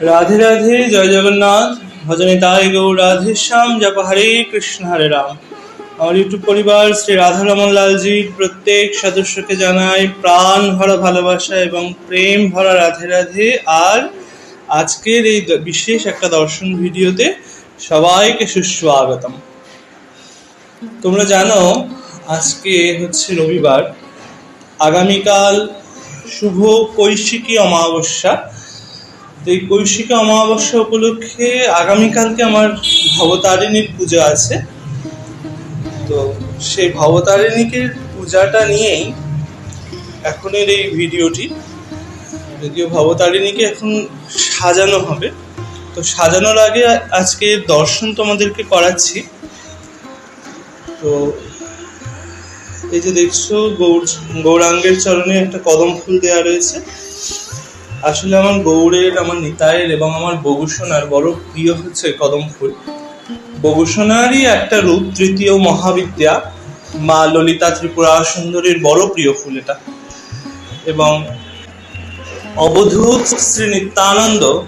রাধে রাধে, জয় জগন্নাথ। ভজনে তাই গৌ রাধে শ্যাম জপ হরে কৃষ্ণ, হরে রাম। আমার ইউটিউব পরিবার, শ্রী রাধারমন লালজির প্রত্যেক সদস্যকে জানাই প্রাণ ভরা ভালোবাসা এবং প্রেম ভরা রাধে রাধে। আর আজকের এই বিশেষ একটা দর্শন ভিডিওতে সবাইকে সুস্বাগতম। তোমরা জানো, আজকে হচ্ছে রবিবার। আগামীকাল শুভ কৈশিকী অমাবস্যা। তো এই কৈশিকী অমাবস্যা উপলক্ষে আগামীকালকে আমার ভবতারিণীর পূজা আছে। তো সেই ভবতারিণীকে পূজাটা নিয়েই এখনের এই ভিডিওটি, যদিও ভবতারিণীকে এখন সাজানো হবে। তো সাজানোর আগে আজকে দর্শন তোমাদেরকে করাচ্ছি। তো এই যে দেখছ গৌর গৌরাঙ্গের চরণে একটা কদম ফুল দেওয়া রয়েছে। আসলে আমার গৌড়ের, আমার নিতাইয়ের এবং আমার বগুসোনার বড় প্রিয় হচ্ছে কদম ফুল। বগুসোনারই একটা রূপ, তৃতীয় মহাবিদ্যা, মা ললিতা ত্রিপুরা সুন্দরীর বড় প্রিয় ফুল এটা। এবং অবধূত শ্রী নিত্যানন্দ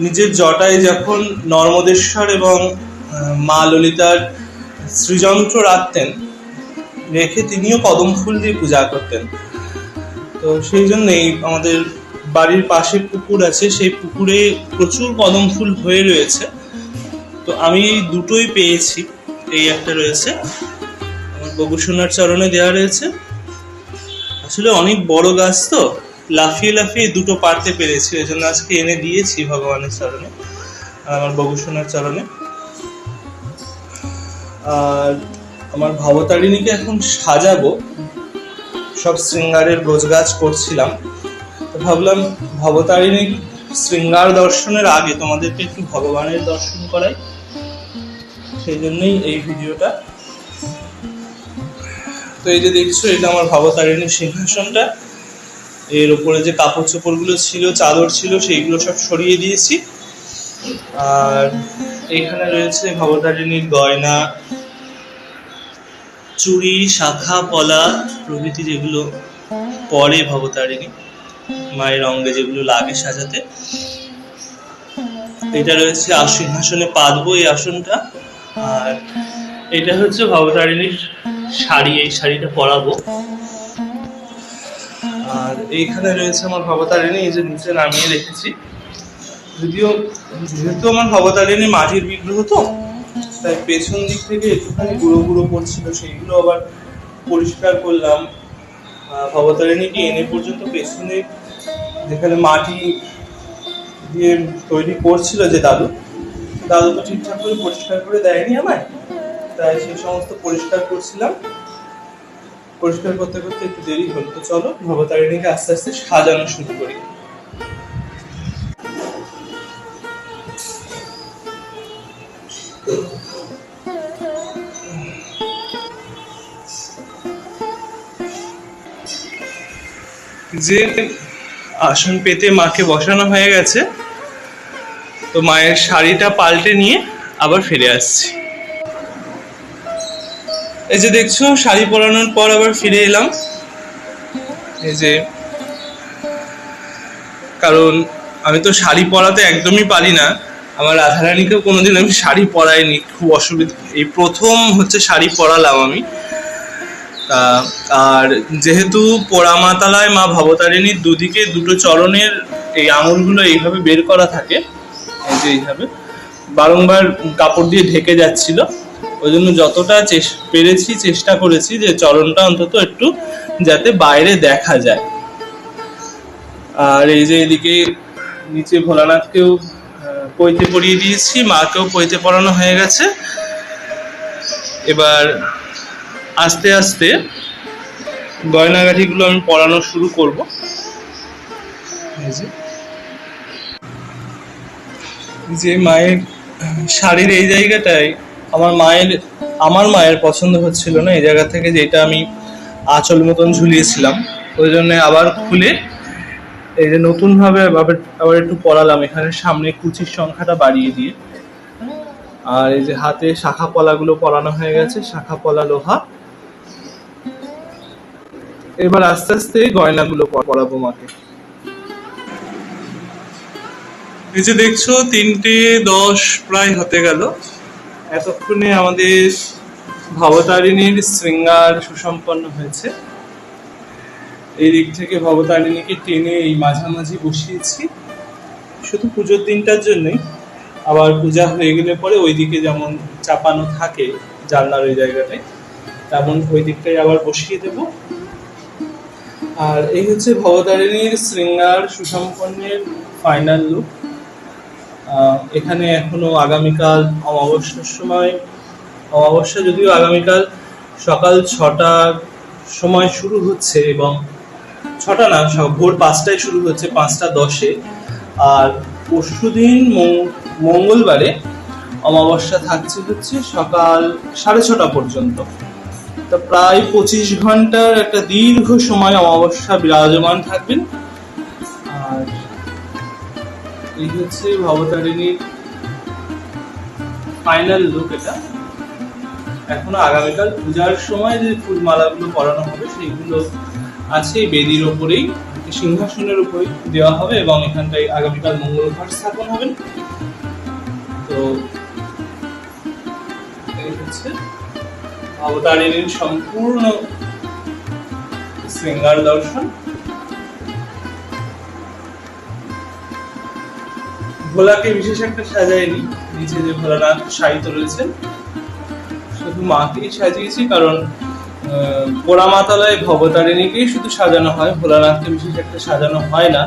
নিজের জটায় যখন নর্মদেশ্বর এবং মা ললিতার শ্রীযন্ত্র রাখতেন, রেখে তিনিও কদম ফুল দিয়ে পূজা করতেন। তো সেই জন্যেই আমাদের বাড়ির পাশে পুকুর আছে, সেই পুকুরে প্রচুর কদম ফুল হয়ে রয়েছে। তো আমি দুটোই পেয়েছি, এই একটা রয়েছে। আমার বগুসোনার চরণে দেওয়া রয়েছে। আসলে অনেক বড় গাছ তো, লাফিয়ে লাফিয়ে দুটো পারতে পেরেছি ওই জন্য আজকে এনে দিয়েছি ভগবানের চরণে আমার বগুসোনার চরণে। আর আমার ভবতারিণীকে এখন সাজাবো। সব শৃঙ্গারের গোছগাছ করছিলাম। ভাবলাম ভবতারিণী শৃঙ্গার দর্শনের আগে তোমাদেরকে একটু ভগবানের দর্শন করাই। সেই জন্যই এই ভিডিওটা। তো এই যে দেখছ, এটা আমার ভবতারিণীর সিংহাসনটা। এর উপরে যে কাপড় চোপড়গুলো ছিল, চাদর ছিল, সেইগুলো সব সরিয়ে দিয়েছি। আর এখানে রয়েছে ভবতারিণীর গয়না, চুড়ি, শাখা, পলা প্রভৃতি যেগুলো পরে ভবতারিণী। মায়ের অঙ্গে যেগুলো লাগে সাজাতে। এটা রয়েছে সিংহাসনে পাতবো এই আসনটা। আর এটা হচ্ছে ভবতারিণীর শাড়ি, এই শাড়িটা পরাবো। আর এইখানে রয়েছে আমার ভবতারিণী, এই যে নিচে নামিয়ে রেখেছি। যদিও, যেহেতু আমার ভবতারিণী মাটির বিগ্রহ তো, তাই পেছন দিক থেকে একটুখানি গুঁড়ো গুঁড়ো পড়ছিল সেইগুলো আবার পরিষ্কার করলাম। ভবতারিণীকে এনে পর্যন্ত পেছনে যেখানে মাটি দিয়ে তৈরি করছিল যে দাদু? দাদু তো ঠিকঠাক করে পরিষ্কার করে দেয়নি আমায়? তাই সেই সমস্ত পরিষ্কার করছিলাম। পরিষ্কার করতে করতে একটু দেরি হলো। তো চলো, ভবতারিণীকে আস্তে আস্তে সাজানো শুরু করি। যে আসন পেতে মাকে বসানো হয়ে গেছে, তো মায়ের শাড়িটা পাল্টে নিয়ে আবার ফিরে আসছি। এই যে দেখছ, শাড়ি পরানোর পর আবার ফিরে এলাম। এই যে, কারণ আমি তো শাড়ি পরাতে একদমই পারি না। আমার রাধারানীকেও কোনোদিন আমি শাড়ি পরাইনি, খুব অসুবিধা। এই প্রথম হচ্ছে শাড়ি পরালাম আমি। আর যেহেতু পোড়ামাতালায় মা ভবতারিণীর দুদিকে দুটো চরণের এই আঙুলগুলো এইভাবে বের করা থাকে এই যে এইভাবে বারংবার কাপড় দিয়ে ঢেকে যাচ্ছিল। ওই জন্য যতটা পেরেছি চেষ্টা করেছি যে চরণটা অন্তত একটু যাতে বাইরে দেখা যায়। আর এই যে এদিকে নিচে ভোলানাথকেও আহ, পইতে পরিয়ে দিয়েছি মাকেও পইতে পরানো হয়ে গেছে। এবার আস্তে আস্তে গয়নাগাঠিগুলো আমি পরানো শুরু করব। যে। মায়ের শাড়ির এই জায়গাটায় আমার মায়ের আমার মায়ের পছন্দ হচ্ছিল না, এই জায়গা থেকে যেটা আমি আঁচল মতন ঝুলিয়েছিলাম, ওই জন্য আবার খুলে এই যে নতুন ভাবে আবার আবার একটু পরালাম, এখানে সামনে কুচির সংখ্যাটা বাড়িয়ে দিয়ে। আর এই যে হাতে শাখা পলাগুলো পরানো হয়ে গেছে, শাখা পলা লোহা। এবার আস্তে আস্তে গয়নাগুলো পর- পরাবো মাকে। এই যে দেখছ, তিনটে দশ প্রায় হতে গেল। এতক্ষণে আমাদের ভবতারিণীর শৃঙ্গার সুসম্পন্ন হয়েছে। এই দিক থেকে ভবতারিণীকে টেনে এই মাঝামাঝি বসিয়েছি। শুধু পুজোর দিনটার জন্যই। আবার পূজা হয়ে গেলে পরে ওই দিকে যেমন চাপানো থাকে জানলার ওই জায়গাটায়, তেমন ওই দিকটাই আবার বসিয়ে দেব। আর এই হচ্ছে ভবতারিণীর শৃঙ্গার সুসম্পন্নের ফাইনাল লুক এখানে এখনও আগামীকাল অমাবস্যার সময়। অমাবস্যা যদিও আগামীকাল সকাল ছটার সময় শুরু হচ্ছে এবং ছটা না ভোর পাঁচটায় শুরু হচ্ছে, পাঁচটা দশে। আর পরশু দিন মঙ্গলবারে অমাবস্যা থাকছে হচ্ছে সকাল সাড়ে ছটা পর্যন্ত। তো প্রায় পঁচিশ ঘণ্টার একটা দীর্ঘ সময় অমাবস্যা বিরাজমান থাকবেন আর এই হচ্ছে ভবতারিণীর ফাইনাল লুক এটা। এখনও আগামীকাল পূজার সময় যে ফুলমালাগুলো পরানো হবে, সেইগুলো আছে বেদির ওপরেই সিংহাসনের উপরেই দেওয়া হবে এবং এখানটায় আগামীকাল মঙ্গল স্থাপন হবেন তো এই হচ্ছে অবতারিণীর সম্পূর্ণ শৃঙ্গার দর্শন। ভোলাকে বিশেষ একটা সাজায়নি, নিচে যে ভোলানাথ সাহিত্য রয়েছেন শুধু মাকেই সাজিয়েছি কারণ পোড়ামাতলায় ভবতারিণীকেই শুধু সাজানো হয়, ভোলানাথকে বিশেষ একটা সাজানো হয় না।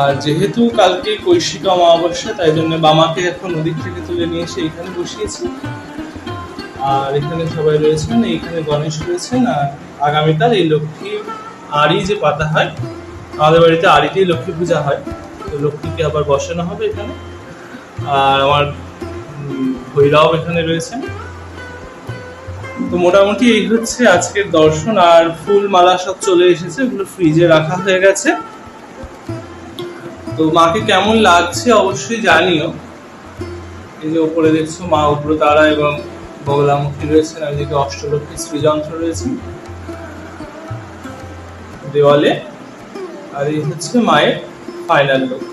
আর যেহেতু কালকে কৈশিকা অমাবস্যা, তাই জন্য বামাকে এখন নদীর থেকে তুলে নিয়ে এসে এখানে বসিয়েছি। আর এখানে সবাই রয়েছেন, এইখানে গণেশ রয়েছেন, আর আগামীকাল এই লক্ষ্মী আড়ি যে পাতা হয়, আমাদের বাড়িতে আড়িতেই লক্ষ্মী পূজা হয়। তো লক্ষ্মীকে আবার বসানো হবে এখানে। আর আমার ভৈরব এখানে রয়েছেন। তো মোটামুটি এই হচ্ছে আজকের দর্শন, আর ফুল মালা সব চলে এসেছে, ওগুলো ফ্রিজে রাখা হয়ে গেছে। তো মাকে কেমন লাগছে অবশ্যই জানিও। এই যে উপরে দেখছ মা, উগ্রতারা এবং বগলামুখী রয়েছে আর এদিকে অষ্টলক্ষী শ্রীযন্ত্র রয়েছে। দেওয়ালে আর এই হচ্ছে মায়ের ফাইনাল লুক